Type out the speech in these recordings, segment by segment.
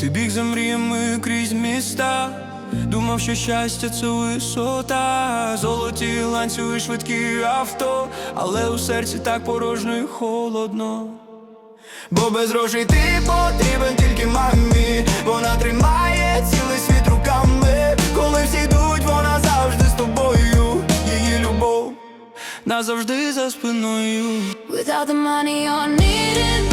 Ти біг за мріями крізь міста. Думав, що щастя це висота, золоті ланцюги, швидкі авто, але у серці так порожньо і холодно. Бо без грошей ти потрібен тільки мамі, вона тримає цілий світ руками. Коли всі йдуть, вона завжди з тобою. Її любов назавжди за спиною. Without the money, you're needed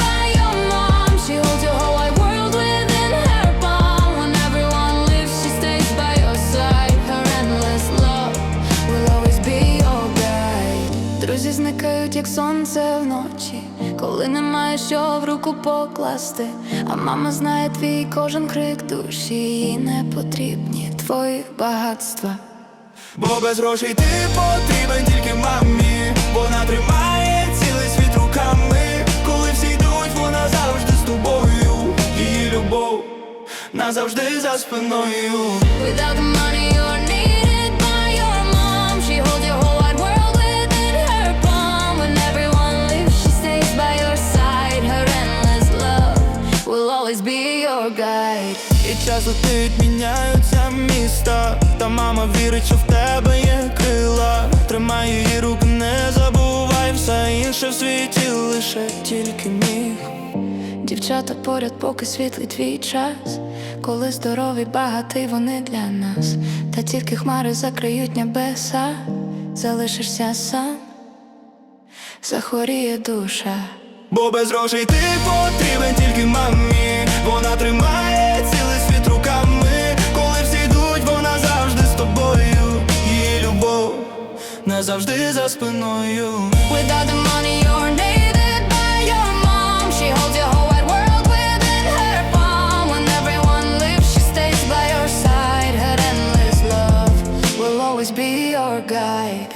як сонце вночі, коли немає що в руку покласти. А мама знає твій кожен крик душі, їй не потрібні твої багатства. Бо без грошей ти потрібен тільки мамі. Вона тримає цілий світ руками. Коли всі йдуть, вона завжди з тобою. Її любов назавжди за спиною. Час летить, міняються міста. Та мама вірить, що в тебе є крила. Тримай її рук, не забувай все інше в світі, лише тільки міг. Дівчата поряд, поки світлий твій час. Коли здоровий, багатий вони для нас. Та тільки хмари закриють небеса, залишишся сам, захворіє душа. Бо без грошей ти потрібен тільки назавжди за спиною. Without the money, you're needed by your mom. She holds your whole wide world within her palm. When everyone leaves, she stays by your side. Her endless love will always be your guide.